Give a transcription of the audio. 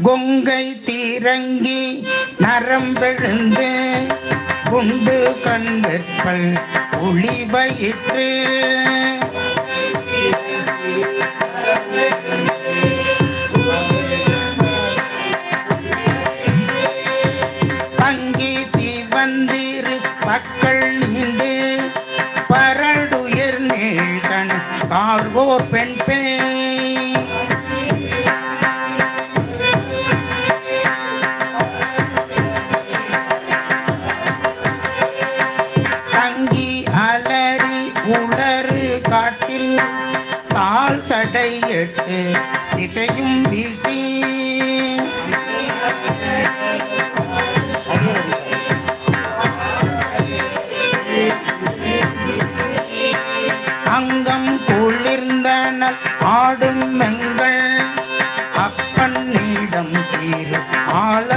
கொங்கை தீரங்கி நரம்பெழுந்து குண்டு கண்வெற்பல் ஒளிவயிற்று பங்கி சிவந்திரு மக்கள் நீண்டு பரடுயர் நீழ்கண் கார்வோர் பெண் பெண் உணரு உளறு காட்டில் கால் சடையிட்டு திசையும் வீசி. அங்கம் குளிர்ந்தனல் ஆடும் எங்கள் அப்பன் நீடம் தீரு ஆல